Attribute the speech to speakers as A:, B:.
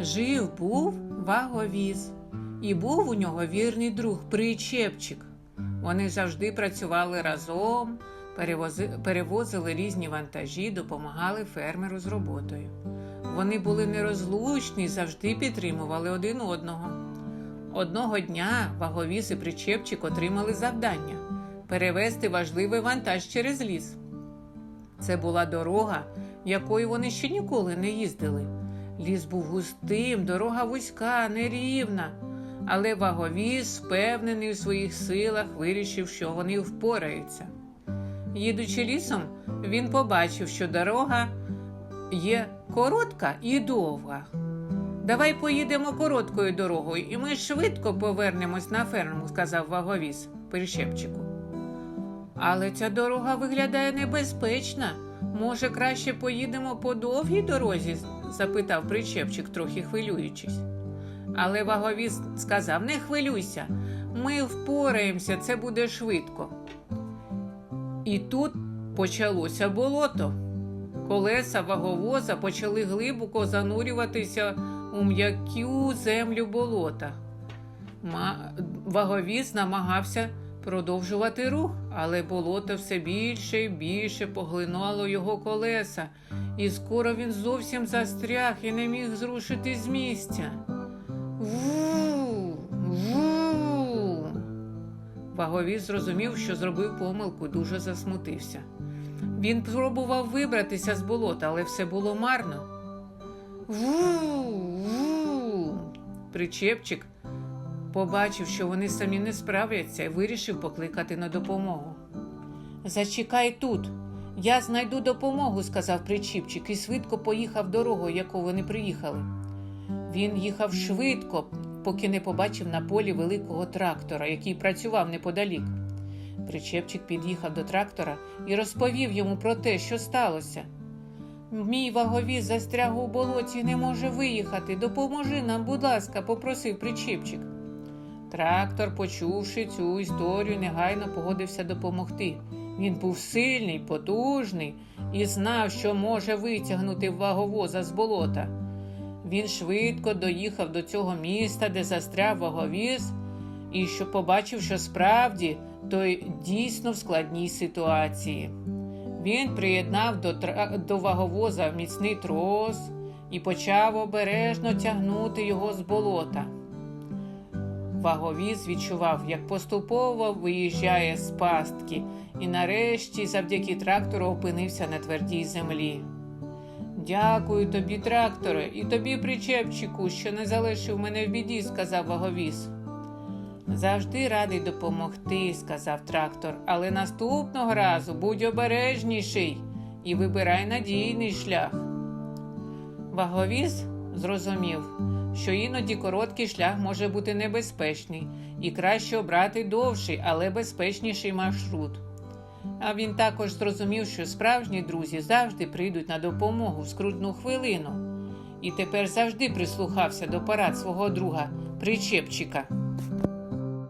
A: Жив був ваговіз, і був у нього вірний друг причепчик. Вони завжди працювали разом, перевози- перевозили різні вантажі, допомагали фермеру з роботою. Вони були нерозлучні і завжди підтримували один одного. Одного дня ваговіз і причепчик отримали завдання перевезти важливий вантаж через ліс. Це була дорога, якою вони ще ніколи не їздили. Ліс був густим, дорога вузька, нерівна. Але ваговіз, впевнений у своїх силах, вирішив, що вони впораються. Їдучи лісом, він побачив, що дорога є коротка і довга. Давай поїдемо короткою дорогою, і ми швидко повернемось на ферму, сказав ваговіз прищепчику. Але ця дорога виглядає небезпечна. Може, краще поїдемо по довгій дорозі? Запитав причепчик, трохи хвилюючись. Але ваговіз сказав: не хвилюйся, ми впораємося, це буде швидко. І тут почалося болото. Колеса ваговоза почали глибоко занурюватися у м'яку землю болота. Ваговіз намагався продовжувати рух, але болото все більше і більше поглинало його колеса, і скоро він зовсім застряг і не міг зрушити з місця. Ву, ву. Ваговіз зрозумів, що зробив помилку, дуже засмутився. Він спробував вибратися з болота, але все було марно. Ву, ву. Причепчик побачив, що вони самі не справляться, і вирішив покликати на допомогу. Зачекай тут, я знайду допомогу, сказав причіпчик, і швидко поїхав дорогою, яку вони приїхали. Він їхав швидко, поки не побачив на полі великого трактора, який працював неподалік. Причепчик під'їхав до трактора і розповів йому про те, що сталося. Мій ваговіз застряг у болоті не може виїхати. Допоможи нам, будь ласка, попросив причепчик. Трактор, почувши цю історію, негайно погодився допомогти. Він був сильний, потужний і знав, що може витягнути ваговоза з болота. Він швидко доїхав до цього міста, де застряв ваговіз, і що побачив, що справді той дійсно в складній ситуації. Він приєднав до, до ваговоза міцний трос і почав обережно тягнути його з болота. Ваговіз відчував, як поступово виїжджає з пастки, і нарешті, завдяки трактору, опинився на твердій землі. Дякую тобі, тракторе, і тобі, причепчику, що не залишив мене в біді, сказав ваговіз. Завжди радий допомогти, сказав трактор, але наступного разу будь обережніший і вибирай надійний шлях. Ваговіз зрозумів, що іноді короткий шлях може бути небезпечний і краще обрати довший, але безпечніший маршрут. А він також зрозумів, що справжні друзі завжди прийдуть на допомогу в скрутну хвилину, і тепер завжди прислухався до порад свого друга причепчика.